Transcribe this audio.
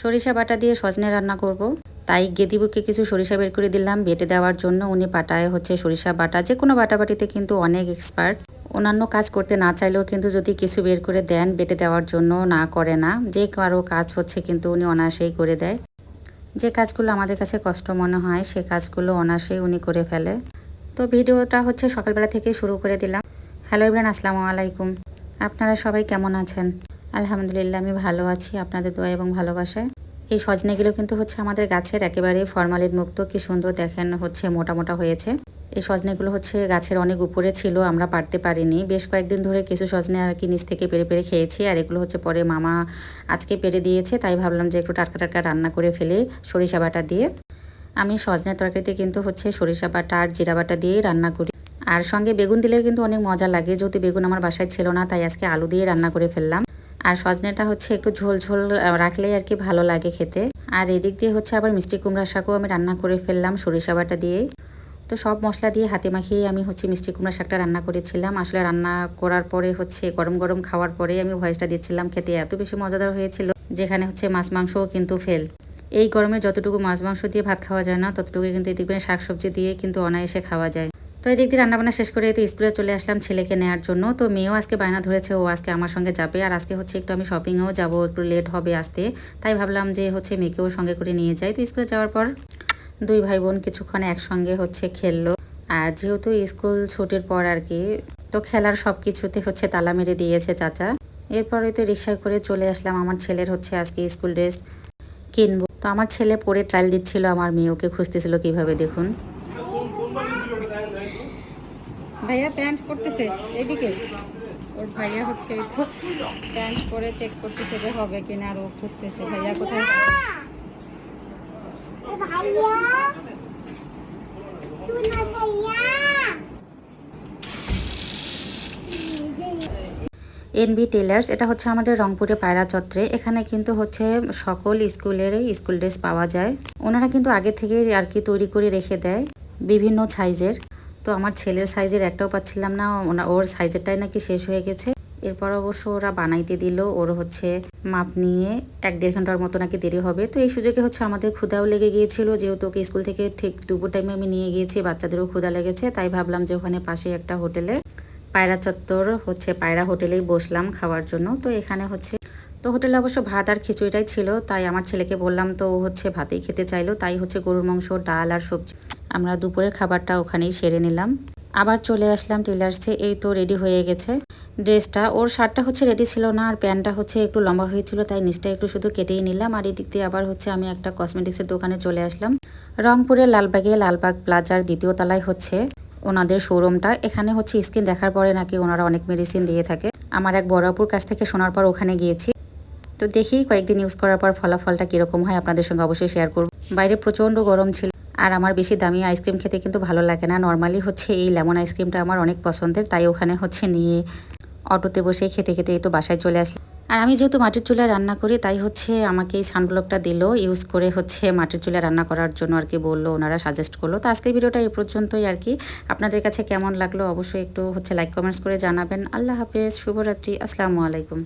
সরিষা বাটা দিয়ে সজনে রান্না করব। তাই গেদিবুকে কিছু সরিষা বের করে দিলাম। বেটে দেওয়ার জন্য উনি পাটায় হচ্ছে সরিষা বাটা। যে কোনো বাটাবাটিতে কিন্তু অনেক এক্সপার্ট অন্যান্য কাজ করতে না চাইলেও কিন্তু যদি কিছু বের করে দেন, বেটে দেওয়ার জন্য না করে না। যে কারও কাজ হচ্ছে কিন্তু উনি অনায়াসেই করে দেয়। যে কাজগুলো আমাদের কাছে কষ্ট মনে হয়, সে কাজগুলো অনায়াসেই উনি করে ফেলে। তো ভিডিওটা হচ্ছে সকালবেলা থেকে শুরু করে দিলাম। হ্যালো ইবরান আসসালামু আলাইকুম। আপনারা সবাই কেমন আছেন? আলহামদুলিল্লাহ, আমি ভালো আছি। আপনাদের দোয়া এবং ভালোবাসায়। এই সজনেগুলো কিন্তু হচ্ছে আমাদের গাছের একেবারে ফরমালিন মুক্ত, কি সুন্দর দেখেন হচ্ছে মোটা মোটা হয়েছে। এই সজনেগুলো হচ্ছে গাছের অনেক উপরে ছিল, আমরা পারতে পারিনি। বেশ কয়েকদিন ধরে কিছু সজনে আর কি নিচ থেকে পেরে পেরে খেয়েছি, আর এগুলো হচ্ছে পরে মামা আজকে পেরে দিয়েছে, তাই ভাবলাম যে একটু টাটকা টাটকা রান্না করে ফেলে সরিষা বাটা দিয়ে। আমি সজনে তরকারিতে কিন্তু হচ্ছে সরিষা বাটা আর জিরা বাটা দিয়েই রান্না করি। আর সঙ্গে বেগুন দিলে কিন্তু অনেক মজা লাগে, যেহেতু বেগুন আমার বাসায় ছিল না, তাই আজকে আলু দিয়ে রান্না করে ফেললাম। আর সজনেটা হচ্ছে একটু ঝোল ঝোল রাখলেই আর কি ভালো লাগে খেতে। আর এদিক দিয়ে হচ্ছে আবার মিষ্টি কুমড়া শাকও আমি রান্না করে ফেললাম সরিষা বাটা দিয়ে তো সব মশলা দিয়ে হাতে মাখিয়ে আমি হচ্ছে মিষ্টি কুমড়া শাকটা রান্না করেছিলাম। আসলে রান্না করার পরে হচ্ছে গরম গরম খাওয়ার পরে আমি ভয়েসটা দিচ্ছিলাম খেতে। এত বেশি মজাদার হয়েছিল, যেখানে হচ্ছে মাছ মাংসও কিন্তু ফেল এই গরমে যতটুকু মাছ মাংস দিয়ে ভাত খাওয়া যায় না ততটুকু কিন্তু এদিকে শাকসবজি দিয়ে কিন্তু অনায়াসে খাওয়া যায়। তো এদিক দিয়ে রান্নাবান্না শেষ করে তো স্কুলে চলে আসলাম ছেলেকে নেওয়ার জন্য। তো মেয়েও আজকে বায়না ধরেছে, ও আজকে আমার সঙ্গে যাবে। আর আজকে হচ্ছে একটু আমি শপিংয়েও যাব, একটু লেট হবে আসতে। তাই ভাবলাম যে হচ্ছে মেয়েকেও সঙ্গে করে নিয়ে যাই। তো স্কুলে যাওয়ার পর দুই ভাই বোন কিছুক্ষণ একসঙ্গে হচ্ছে খেললো। আর যেহেতু স্কুল ছুটির পর আর কি, তো খেলার সব কিছুতে হচ্ছে তালা মেরে দিয়েছে চাচা। এরপরে তো রিক্সায় করে চলে আসলাম আমার ছেলের হচ্ছে আজকে স্কুল ড্রেস কিনবো। তো আমার ছেলে পরে ট্রায়াল দিচ্ছিল, আমার মেয়ে ওকে খুঁজতেছিল কীভাবে দেখুন। ভাইয়া প্যান্ট পরতেছে এদিকে? ওর ভাইয়া হচ্ছে এই তো প্যান্ট পরে চেক করতেছে যে হবে কিনা আর ও খুঁজতেছে ভাইয়া কোথায়? এনবি টেলার্স এটা হচ্ছে আমাদের রংপুরে পায়রা চত্রে এখানে কিন্তু হচ্ছে সকল স্কুলেরই স্কুল ড্রেস পাওয়া যায়। ওনারা কিন্তু আগে থেকে আর কি তৈরি করে রেখে দেয় বিভিন্ন সাইজের। তো আমার ছেলের সাইজের একটাও পাচ্ছিলাম না ওর সাইজেরটাই নাকি শেষ হয়ে গেছে। এরপর অবশ্য ওরা বানাইতে দিল, ওর হচ্ছে মাপ নিয়ে এক দেড় ঘণ্টার মতো নাকি দেরি হবে। তো এই সুযোগে হচ্ছে আমাদের ক্ষুদাও লেগে গিয়েছিল, যেহেতু ওকে স্কুল থেকে ঠিক দুপুর টাইমে আমি নিয়ে গিয়েছি, বাচ্চাদেরও ক্ষুদা লেগেছে, তাই ভাবলাম যে ওখানে পাশে একটা হোটেলে পায়রা চত্বর, হচ্ছে পায়রা হোটেলেই বসলাম খাওয়ার জন্য। তো এখানে হচ্ছে, তো হোটেলে অবশ্য ভাত আর খিচুড়িটাই ছিল, তাই আমার ছেলেকে বললাম তো হচ্ছে ভাতেই খেতে চাইলো, তাই হচ্ছে গরুর মাংস, ডাল আর সবজি আমরা দুপুরের খাবারটা ওখানেই সেরে নিলাম। আবার চলে আসলাম টেলার্সে এই তো রেডি হয়ে গেছে। ড্রেসটা, ওর শার্টটা হচ্ছে রেডি ছিল না, আর প্যান্টটা হচ্ছে একটু লম্বা হয়েছিল, তাই নিচটা একটু শুধু কেটেই নিলাম। আর এদিক দিয়ে আবার হচ্ছে আমি একটা কসমেটিক্সের দোকানে চলে আসলাম। রংপুরের লালবাগে লালবাগ প্লাজার দ্বিতীয় তলায় হচ্ছে ওনাদের শোরুমটা। এখানে হচ্ছে স্কিন দেখার পরে নাকি ওনারা অনেক মেডিসিন দিয়ে থাকে। আমার এক বড়াপুর কাছ থেকে শোনার পর ওখানে গিয়েছি। তো দেখি কয়েকদিন ইউজ করার পর ফলাফলটা কীরকম হয়, আপনাদের সঙ্গে অবশ্যই শেয়ার করব। বাইরে প্রচণ্ড গরম ছিল। আর আমার বেশি দামি আইসক্রিম খেতে কিন্তু ভালো লাগে না। নর্মালি হচ্ছে এই লেমন আইসক্রিমটা আমার অনেক পছন্দের, তাই ওখানে হচ্ছে নিয়ে অটোতে বসে খেতে খেতে এই তো বাসায় চলে আসলাম। আর আমি যেহেতু মাটির চুলায় রান্না করি, তাই হচ্ছে আমাকে এই সানব্লকটা দিল ইউজ করে হচ্ছে মাটির চুলায় রান্না করার জন্য আর কি বলল, ওনারা সাজেস্ট করল। তো আজকের ভিডিওটা এই পর্যন্তই আর কি। আপনাদের কাছে কেমন লাগল অবশ্যই একটু হচ্ছে লাইক কমেন্টস করে জানাবেন। আল্লাহ হাফেজ, শুভরাত্রি, আসসালামু আলাইকুম।